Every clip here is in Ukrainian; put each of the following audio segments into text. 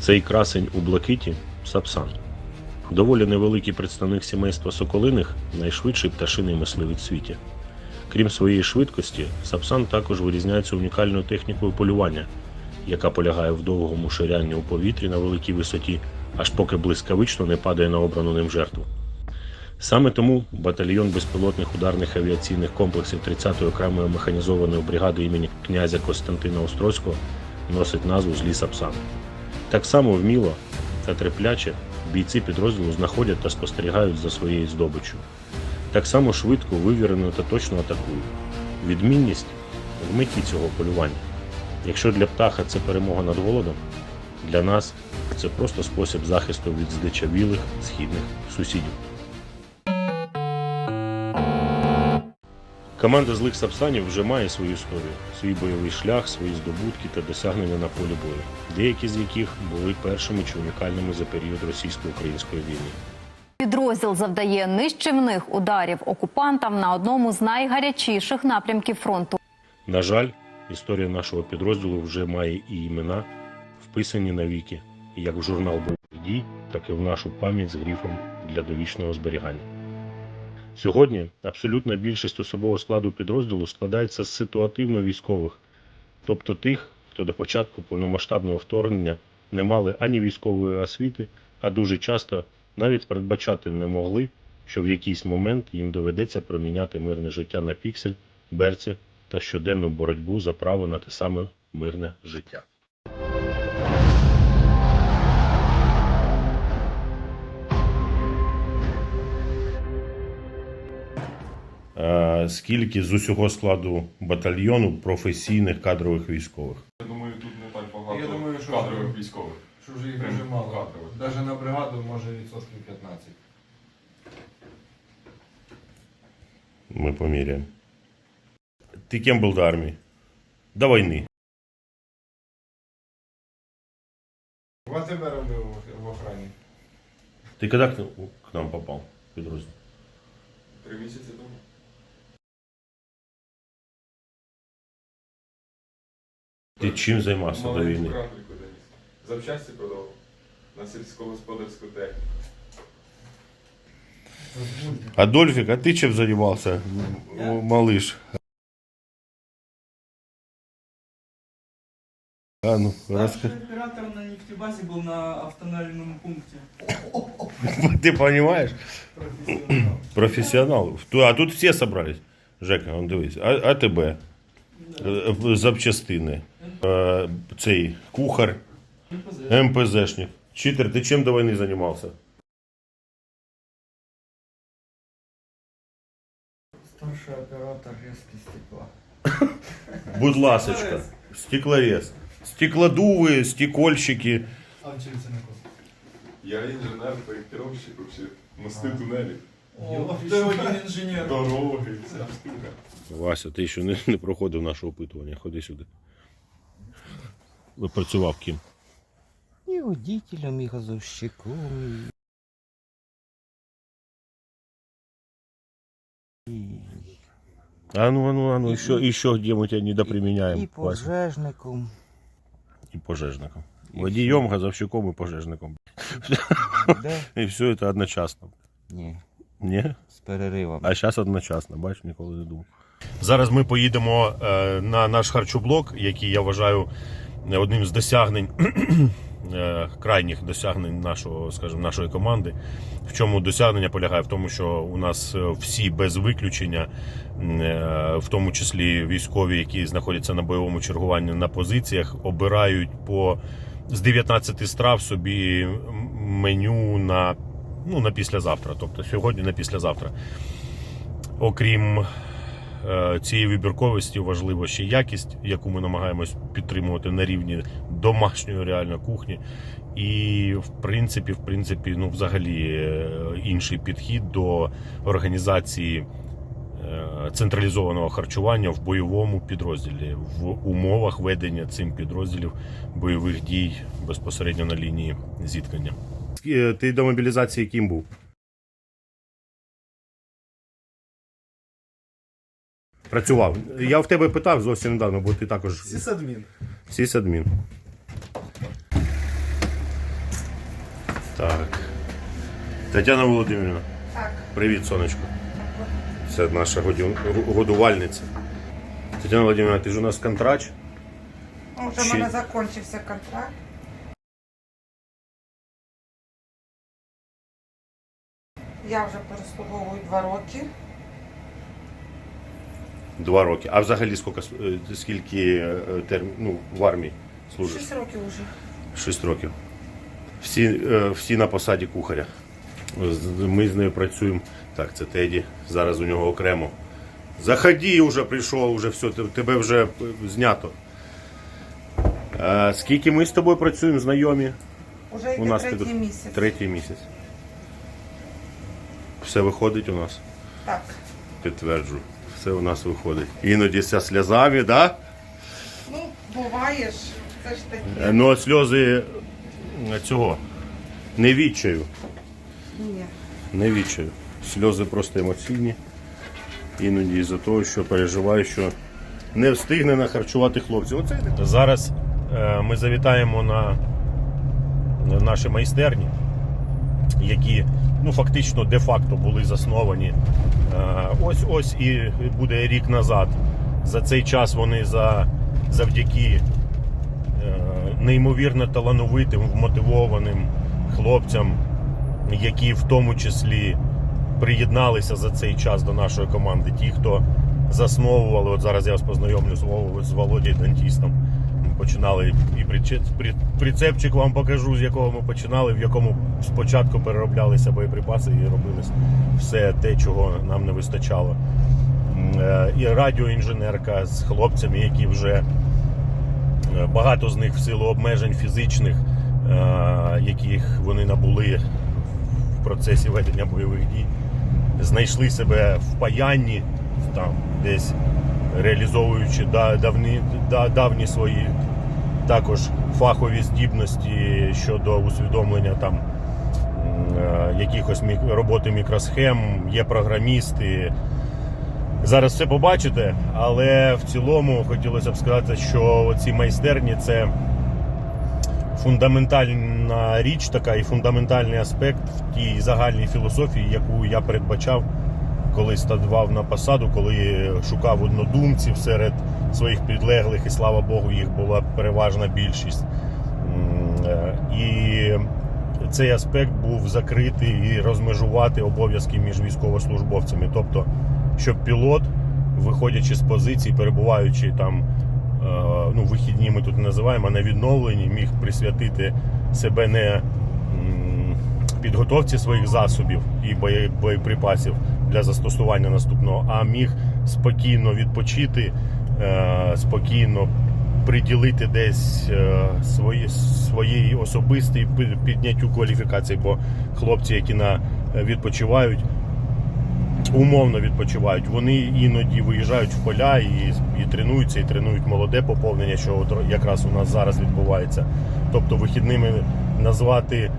Цей красень у блакиті сапсан. Доволі невеликий представник сімейства соколиних, найшвидший пташиний мисливець в світі. Крім своєї швидкості, сапсан також вирізняється унікальною технікою полювання, яка полягає в довгому ширянні у повітрі на великій висоті, аж поки блискавично не падає на обрану ним жертву. Саме тому батальйон безпілотних ударних авіаційних комплексів 30-ї окремої механізованої бригади імені князя Костянтина Острозького носить назву Злі Сапсан. Так само вміло та терпляче бійці підрозділу знаходять та спостерігають за своєю здобиччю. Так само швидко, вивірено та точно атакують. Відмінність в меті цього полювання. Якщо для птаха це перемога над голодом, для нас це просто спосіб захисту від здичавілих східних сусідів. Команда злих сапсанів вже має свою історію, свій бойовий шлях, свої здобутки та досягнення на полі бою, деякі з яких були першими чи унікальними за період російсько-української війни. Підрозділ завдає нищівних ударів окупантам на одному з найгарячіших напрямків фронту. На жаль, історія нашого підрозділу вже має і імена, вписані навіки, як в журнал бойових дій, так і в нашу пам'ять з грифом для довічного зберігання. Сьогодні абсолютна більшість особового складу підрозділу складається з ситуативно-військових, тобто тих, хто до початку повномасштабного вторгнення не мали ані військової освіти, а дуже часто навіть передбачати не могли, що в якийсь момент їм доведеться проміняти мирне життя на піксель, берці та щоденну боротьбу за право на те саме мирне життя. Скільки з усього складу батальйону професійних кадрових військових? Я думаю, тут не так багато Я думаю, що- кадрових військових. Що вже їх Прям дуже мало. кадрових. Навіть на бригаду може відсотків 15. Мы померяем. Ты кем был до армии? До войны. В АТБ робив в охрані. Ты когда к, к нам попал? в Підрозділ? Три місяці тому. Ти чим займався до Маленьку війни? крамнику доніс. Запчасті продавав. На сільськогосподарську техніку. Адольфик, а ты чем занимался, м- малыш? А ну, Старший оператор на нефтебазе был на автональном пункте. Ты понимаешь? Профессионал. Профессионал. Ту- А тут все собрались. Жека, он дивись. А- АТБ, е, запчастини, Е, цей кухар. МПЗшник. Читер, ти чим до війни займався? Старший оператор резки стекла. Будь ласочка. Стеклорез. Стеклодуви, стекольщики. А вчился на кого? Я інженер, проєктировщик, вообще. Мости тунелі. О, ты один инженер. Дороги, вся штука. Вася, ти ще не, не проходив наше опитування. Ходи сюди. Ви працював ким? И водителем, и газовщиком, и... и... А ну, а ну, а ну, еще, еще где мы тебя недоприменяем. и Вася? пожежником. И пожежником. Водієм, газовщиком і пожежником. Да? І все це одночасно. Ні, Ні? з переривами. А зараз одночасно, бачиш, ніколи не думав. Зараз ми поїдемо е, на наш харчоблок, який я вважаю одним з досягнень, е, крайніх досягнень нашого, скажімо, нашої команди. В чому досягнення полягає? В тому, що у нас е, всі без виключення, е, в тому числі військові, які знаходяться на бойовому чергуванні на позиціях, обирають по з 19 страв собі меню на, ну, на післязавтра, тобто сьогодні на післязавтра. Окрім цієї вибірковості, важлива ще якість, яку ми намагаємось підтримувати на рівні домашньої реально кухні. І в принципі, в принципі, ну, взагалі е, інший підхід до організації е, централізованого харчування в бойовому підрозділі в умовах ведення цим підрозділів бойових дій безпосередньо на лінії зіткнення. Ти до мобілізації ким був? Працював. Я в тебе питав зовсім недавно, бо ти також Сісадмін. сісадмін. Так. Тетяна Володимирівна. Так. Привіт, сонечко. Це наша годувальниця. Тетяна Володимирівна, ти ж у нас контрач. Ну, Вже в Чи- мене закінчився контракт. Я вже переслуговую два роки. Два роки. А взагалі скільки, е, скільки е, терм, ну, в армії служиш? Шість років вже. Шість років. Всі, е, всі на посаді кухаря. Ми з нею працюємо. Так, це Теді. Зараз у нього окремо. Заходи, вже прийшов, вже все, тебе вже знято. Скільки ми з тобою працюємо, знайомі? Уже йде У нас третій місяць. Третій місяць. Все виходить у нас. Так. Підтверджую. Все у нас виходить. Іноді зі сльозами, да? Ну, буває ж. Це ж Е, таке. Ну, а сльози е, цього. Не відчаю. Ні. Не відчаю. Сльози просто емоційні. Іноді із-за того, що переживаю, що не встигне нахарчувати хлопців. Оце зараз е, ми завітаємо на, на наші майстерні, які ну, фактично де-факто були засновані е, ось ось і буде рік назад. За цей час вони за, завдяки е, неймовірно талановитим, вмотивованим хлопцям, які в тому числі приєдналися за цей час до нашої команди. Ті, хто засновували, от зараз я вас познайомлю з, з Володією Дантістом. Починали і прицепчик вам покажу, з якого ми починали, в якому спочатку перероблялися боєприпаси і робилось все те, чого нам не вистачало. Е, І радіоінженерка з хлопцями, які вже Е, Багато з них в силу обмежень фізичних, е, яких вони набули в процесі ведення бойових дій, знайшли себе в паянні, там десь реалізовуючи давні, давні свої також фахові здібності щодо усвідомлення там е, якихось роботи мікросхем, є програмісти, Зараз все побачите, але в цілому хотілося б сказати, що ці майстерні це фундаментальна річ, така і фундаментальний аспект в тій загальній філософії, яку я передбачав, коли ставав на посаду, коли шукав однодумців серед своїх підлеглих, і слава Богу, їх була переважна більшість. Е, І цей аспект був закритий і розмежувати обов'язки між військовослужбовцями. Тобто, щоб пілот, виходячи з позицій, перебуваючи там, е, ну, вихідні ми тут називаємо, а на відновленні, міг присвятити себе не підготовці своїх засобів і боєприпасів для застосування наступного, а міг спокійно відпочити, е, спокійно приділити десь е, свої, своєї особистій підняттю кваліфікації, бо хлопці, які на е, відпочивають, умовно відпочивають. Вони іноді виїжджають в поля і, і тренуються, і тренують молоде поповнення, що от якраз у нас зараз відбувається. Тобто вихідними назвати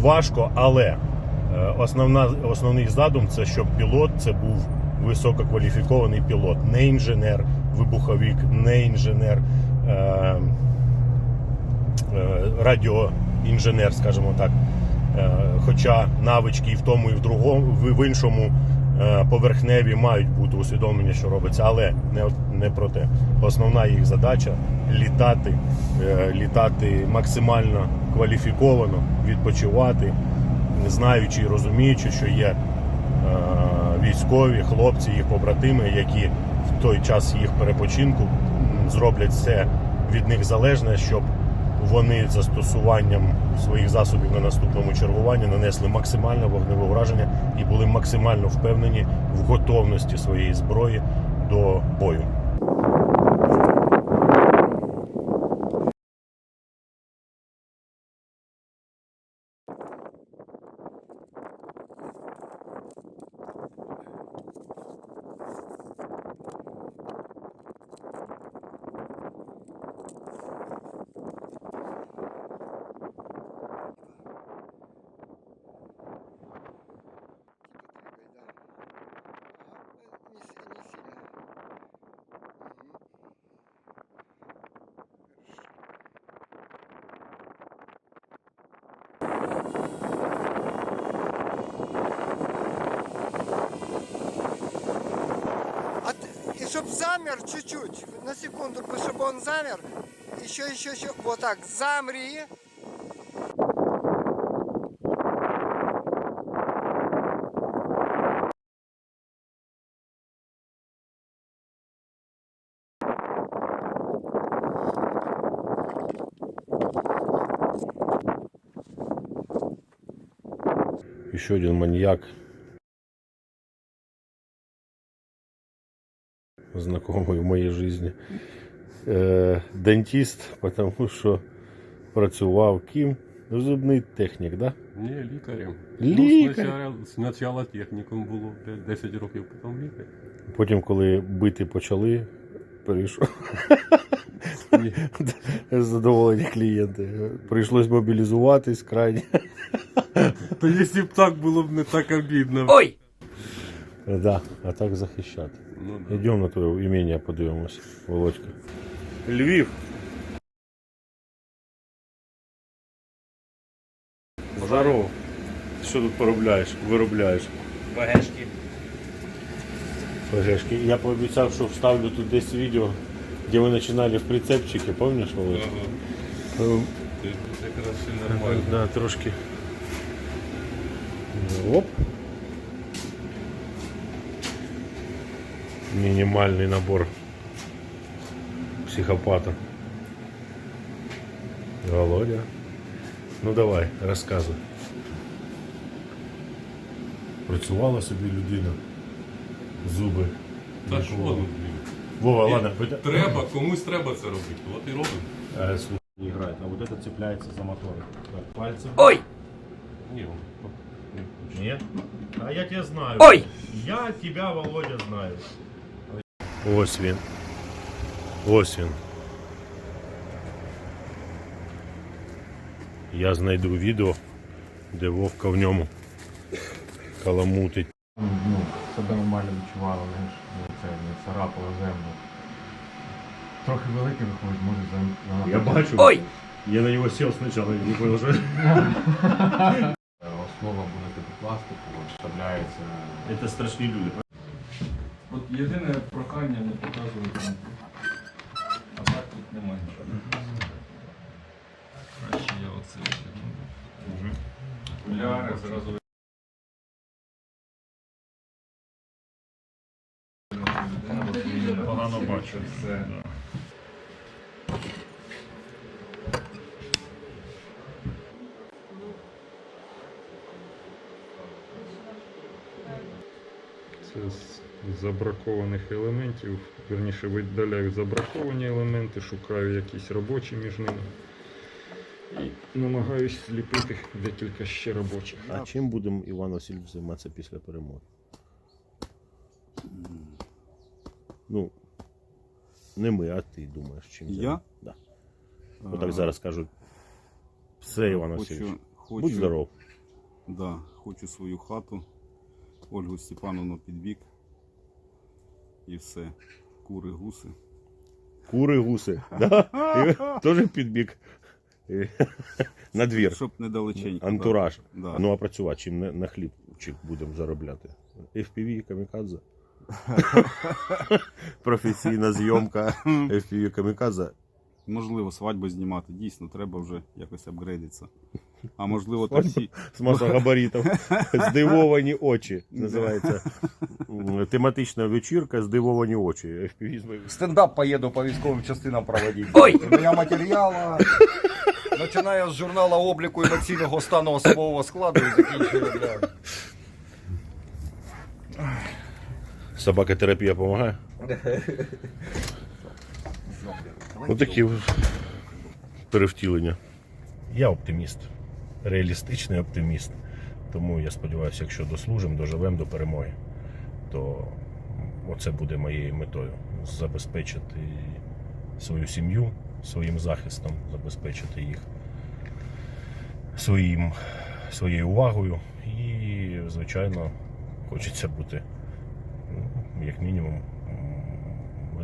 важко, але основна, основний задум це щоб пілот це був висококваліфікований пілот, не інженер, вибуховик, не інженер. Е, е, радіоінженер, скажімо так. Е, Хоча навички і в тому, і в другому, в іншому е, поверхневі мають бути усвідомлення, що робиться, але не, не про те. Основна їх задача літати, е, літати максимально кваліфіковано, відпочивати, знаючи і розуміючи, що є е, військові, хлопці, їх побратими, які в той час їх перепочинку зроблять все від них залежне, щоб вони застосуванням своїх засобів на наступному чергуванні нанесли максимальне вогневе враження і були максимально впевнені в готовності своєї зброї до бою. Чтоб замер чуть-чуть, на секунду, чтобы он замер. Еще, еще, еще. Вот так, замри. Еще один маньяк. Знакомый в моїй житті. Е, дентист, тому що працював ким? Зубний технік, да? Ні, лікарем. Лікар? Ну, спочатку, технікум було, 10 років, потім лікар. Потім, коли бити почали, перейшов. Ні. Задоволені клієнти. Прийшлось мобілізуватись крайні. То якщо б так було б не так обідно. Ой! Да, а так захищати. Ну, да. Йдемо на твоє імення, подивимося, Володька. Львів. Здорово. Що тут поробляєш? Виробляєш? Багешки. ПГшки. Я пообіцяв, що вставлю тут десь відео, де ви починали в прицепчики, пам'ятаєш, Володь? Е, Це якраз все нормально. Да, трошки. Оп. Мінімальний набор психопата. Володя. Ну давай, розказуй. Працювала собі людина. Зуби. Та що, лікувала. ну, блін. Вова, Ні, ладно, пита- Треба, комусь треба це робити. От і робимо. Э, слушай, не играет, а вот это цепляется за мотор. Так, пальцем. Ні, он- Нет? А я тебя знаю. Ой! Я тебя, Володя, знаю. Ось він. Ось він. Я знайду відео, де Вовка в ньому каламутить. Ну, себе нормально відчувало, не, це, не царапало землю. Трохи великий виходить, може за Я бачу. Ой! Я на нього сел спочатку, не понял, що... Основа буде типу пластику, вставляється. Це страшні люди. От єдине прохання не показувати там. А так тут немає нічого. Краще я оце візьму. Окуляри зразу. Погано бачу. Все. Це з забракованих елементів, верніше видаляю забраковані елементи, шукаю якісь робочі між ними. І намагаюсь зліпити декілька ще робочих. А чим будемо Іван Васильович займатися після перемоги? Ну, не ми, а ти думаєш, чим Я? займатися? Да. Отак зараз кажуть. Все, Іван Васильович. Хочу, хочу, Будь здоров. Да, хочу свою хату, Ольгу Степановну під вік. І все. Кури, гуси. Кури, гуси. Да? Теж підбіг. На двір. Щоб недалеченько. Антураж. Да. Ну а працювати чим на, на хлібчик будемо заробляти? FPV камікадзе. Професійна зйомка FPV камікадзе. Можливо, свадьбу знімати. Дійсно, треба вже якось апгрейдитися. А можливо, таксі. з масогабаритом. Здивовані очі. Називається тематична вечірка Здивовані очі. Стендап поеду по військовим частинам проводити. Ой! У мене матеріала. Починає з журнала обліку емоційного стану особового складу і закінчує, бля. Собакотерапія допомагає? Ну такі перевтілення. Я оптиміст. Реалістичний оптиміст. Тому я сподіваюся, якщо дослужимо, доживемо до перемоги, то оце буде моєю метою. Забезпечити свою сім'ю своїм захистом, забезпечити їх своїм, своєю увагою. І, звичайно, хочеться бути ну, як мінімум,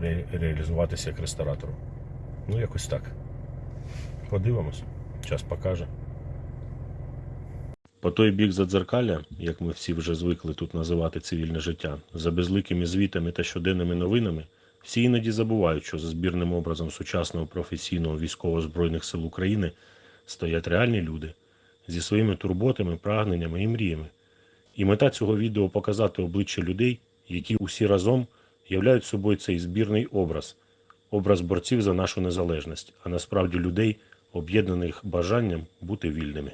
ре- реалізуватися як ресторатором. Ну, якось так. Подивимось, час покаже. По той бік задзеркалля, як ми всі вже звикли тут називати цивільне життя, за безликими звітами та щоденними новинами Всі іноді забувають, що за збірним образом сучасного професійного військово-збройних сил України стоять реальні люди зі своїми турботами, прагненнями і мріями. І мета цього відео показати обличчя людей, які усі разом являють собою цей збірний образ, образ борців за нашу незалежність, а насправді людей, об'єднаних бажанням бути вільними.